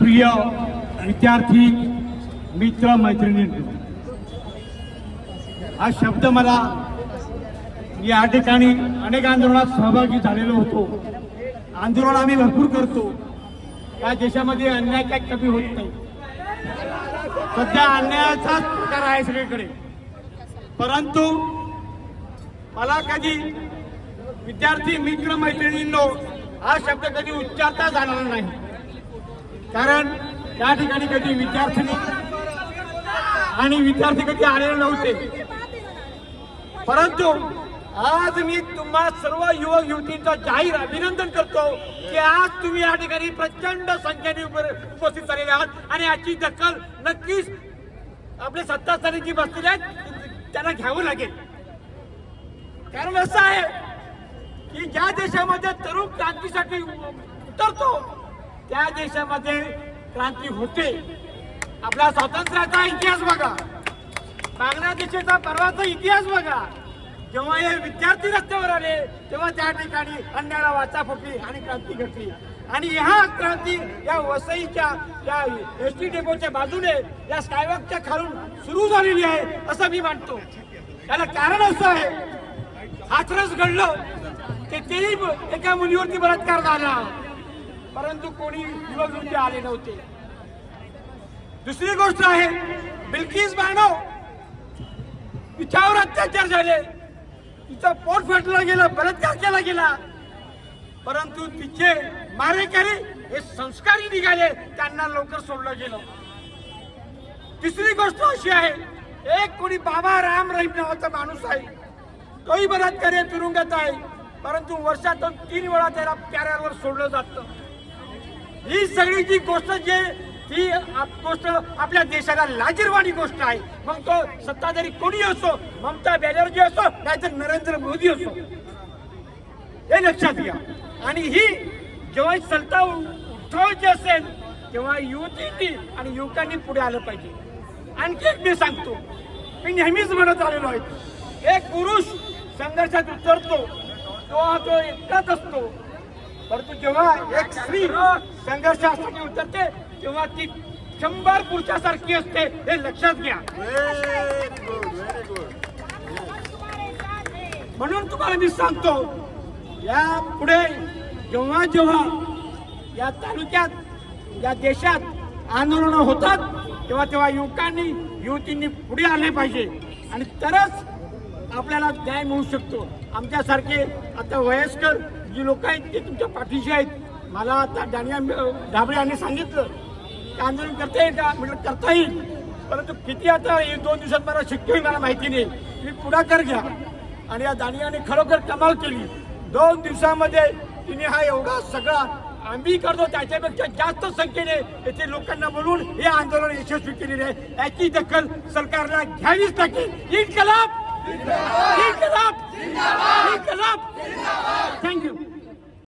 प्रिय विद्यार्थी मित्र मैत्रिणींनो हा शब्द मला या ठिकाणी अनेक आंदोलनात सहभागी झालेलो होतो. आंदोलन आम्ही भरपूर करतो. या देशामध्ये अन्याय काही कमी होत नाही. सध्या अन्यायाचाच प्रकार आहे सगळीकडे. परंतु मला कधी विद्यार्थी मित्र मैत्रिणींनो हा शब्द कधी उच्चारता जाणार नाही. कारण त्या ठिकाणी कधी विद्यार्थिनी आणि विद्यार्थी कधी आलेले नव्हते. परंतु आज मी तुम्हा सर्व युवक युवतींचा जाहीर अभिनंदन करतो की आज तुम्ही या ठिकाणी प्रचंड संख्येने उप- उपस्थित झालेले आहात आणि याची दखल नक्कीच आपले सत्तास्थानी जी बसलेले आहेत त्यांना घ्यावं लागेल. कारण असं आहे की ज्या देशामध्ये तरुण क्रांतीसाठी उतरतो त्या देशामध्ये क्रांती होते. आपला स्वातंत्र्याचा इतिहास बघा. बांगलादेशाचा परवाचा इतिहास बघा. जेव्हा हे विद्यार्थी रस्त्यावर आले तेव्हा त्या ठिकाणी अन्याला वाचा फुटली आणि क्रांती घडली. आणि ह्या क्रांती या वसईच्या या एस टी डेपोच्या बाजूने या स्कायवॉकच्या खालून सुरू झालेली आहे असं मी मानतो. त्याला कारण असं आहे. हाथरस घडलं की तेही एका मुलीवरती बलात्कार झाला. परंतु कोणी युवक आले नव्हते. दुसरी गोष्ट आहे बिल्किस बानो तिच्यावर अत्याचार झाले. तिचं पोट फाटलं गेलं बलात्कार केला गेला. परंतु तिचे मारेकरी हे संस्कारी निघाले त्यांना लवकर सोडलं गेलं. तिसरी गोष्ट अशी आहे एक कोणी बाबा राम रहीम नावाचा माणूस आहे. तोही बलात्कार तुरुंगात आहे. परंतु वर्षातून तीन वेळा त्याला प्याऱ्यावर सोडलं जातं. ही सगळी जी गोष्ट जे ही आप- गोष्ट आपल्या देशाला लाजीरवाणी गोष्ट आहे. मग तो सत्ताधारी कोणी असो? ममता बॅनर्जी असो नाहीतर नरेंद्र मोदी असो. हे लक्षात घ्या. आणि ही जेव्हा सत्ता उठवायची असेल तेव्हा युवतींनी आणि युवकांनी पुढे आलं पाहिजे. आणखी एक मी सांगतो. मी नेहमीच म्हणत आलेलो आहे. एक पुरुष संघर्षात उतरतो तो हा तो एकटाच असतो. परंतु जेव्हा एक स्त्री संघर्षासाठी उतरते तेव्हा ती शंभर पुरुषासारखी असते हे लक्षात घ्या. म्हणून तुम्हाला मी सांगतो या पुढे जेव्हा जेव्हा या तालुक्यात या देशात आंदोलन होतात तेव्हा तेव्हा युवकांनी युवतींनी पुढे आले पाहिजे. आणि तरच आपल्याला न्याय मिळू शकतो. आमच्यासारखे आता वयस्कर जी लोक आहेत ते तुमच्या पाठीशी आहेत. मला आता दानिया ढाबळे यांनी सांगितलं. की आंदोलन करता येईल का? म्हटलं करता येईल. परंतु किती आता एक दोन दिवसात मला शक्य होईल मला माहिती नाही. तुम्ही पुढाकार घ्या. आणि या दानियाने खरोखर कमाल केली. दोन दिवसामध्ये तिने हा एवढा सगळा आम्ही करतो त्याच्यापेक्षा जास्त संख्येने येथे लोकांना बोलून हे आंदोलन यशस्वी केलेले आहे. याची दखल सरकारला घ्यावीच लागेल. इन्कलाब! इन्कलाब इन्कलाब थँक्यू